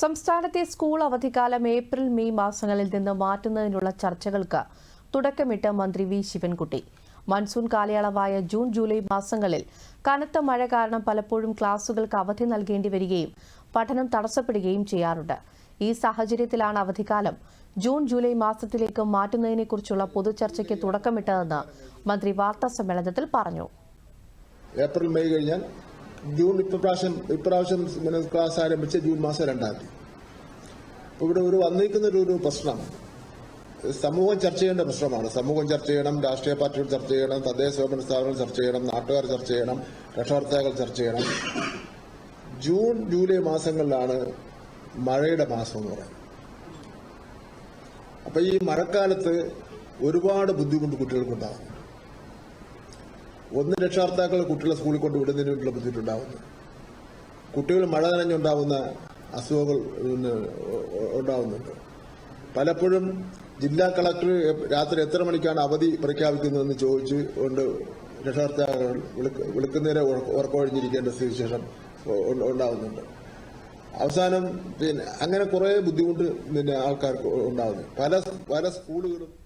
സംസ്ഥാനത്തെ സ്കൂൾ അവധിക്കാലം April May മാസങ്ങളിൽ നിന്ന് മാറ്റുന്നതിനുള്ള ചർച്ചകൾക്ക് തുടക്കമിട്ട് മന്ത്രി വി ശിവൻകുട്ടി. മൺസൂൺ കാലയളവായ ജൂൺ ജൂലൈ മാസങ്ങളിൽ കനത്ത മഴ കാരണം പലപ്പോഴും ക്ലാസുകൾക്ക് അവധി നൽകേണ്ടി വരികയും പഠനം തടസ്സപ്പെടുകയും ചെയ്യാറുണ്ട്. ഈ സാഹചര്യത്തിലാണ് അവധിക്കാലം ജൂൺ ജൂലൈ മാസത്തിലേക്ക് മാറ്റുന്നതിനെക്കുറിച്ചുള്ള പൊതുചർച്ചയ്ക്ക് തുടക്കമിട്ടതെന്ന് മന്ത്രി വാർത്താ സമ്മേളനത്തിൽ പറഞ്ഞു. ഏപ്രിൽ മെയ് കഴിഞ്ഞാൽ ജൂൺ ഇപ്രാവശ്യം ഇപ്രാവശ്യം പിന്നെ ക്ലാസ് ആരംഭിച്ച ജൂൺ മാസം രണ്ടാം തീയതി. അപ്പോൾ ഇവിടെ ഒരു വന്നിരിക്കുന്ന ഒരു പ്രശ്നം. സമൂഹം ചർച്ച ചെയ്യേണ്ട പ്രശ്നമാണ്. സമൂഹം ചർച്ച ചെയ്യണം രാഷ്ട്രീയ പാർട്ടികൾ ചർച്ച ചെയ്യണം തദ്ദേശ സ്വയംഭരണ സ്ഥാപനങ്ങൾ ചർച്ച ചെയ്യണം നാട്ടുകാർ ചർച്ച ചെയ്യണം രക്ഷകർത്താക്കൾ ചർച്ച ചെയ്യണം. ജൂൺ ജൂലൈ മാസങ്ങളിലാണ് മഴയുടെ മാസം എന്ന് പറയുന്നത്. അപ്പൊ ഈ മഴക്കാലത്ത് ഒരുപാട് ബുദ്ധിമുട്ട് കുട്ടികൾക്കുണ്ടാകും ഒന്ന് രക്ഷകർത്താക്കൾ കുട്ടികളെ സ്കൂളിൽ കൊണ്ട് വിടുന്നതിന് വേണ്ടിയുള്ള ബുദ്ധിമുട്ടുണ്ടാവുന്നു. കുട്ടികൾ മഴ നനഞ്ഞുണ്ടാവുന്ന അസുഖങ്ങൾ ഉണ്ടാവുന്നുണ്ട്. പലപ്പോഴും ജില്ലാ കളക്ടർ രാത്രി എത്ര മണിക്കാണ് അവധി പ്രഖ്യാപിക്കുന്നതെന്ന് ചോദിച്ച് കൊണ്ട് രക്ഷകർത്താക്കൾ വിളിക്ക- വിളിക്കുന്നതിനെ ഉറക്ക- ഉറക്കമൊഴിഞ്ഞിരിക്കേണ്ട സ്ഥിതിവിശേഷം ഉ- ഉണ്ടാവുന്നുണ്ട്. അവസാനം പിന്നെ അങ്ങനെ കുറേ ബുദ്ധിമുട്ട് പിന്നെ ആൾക്കാർക്ക് ഉണ്ടാവുന്നു. പല പല സ്കൂളുകളും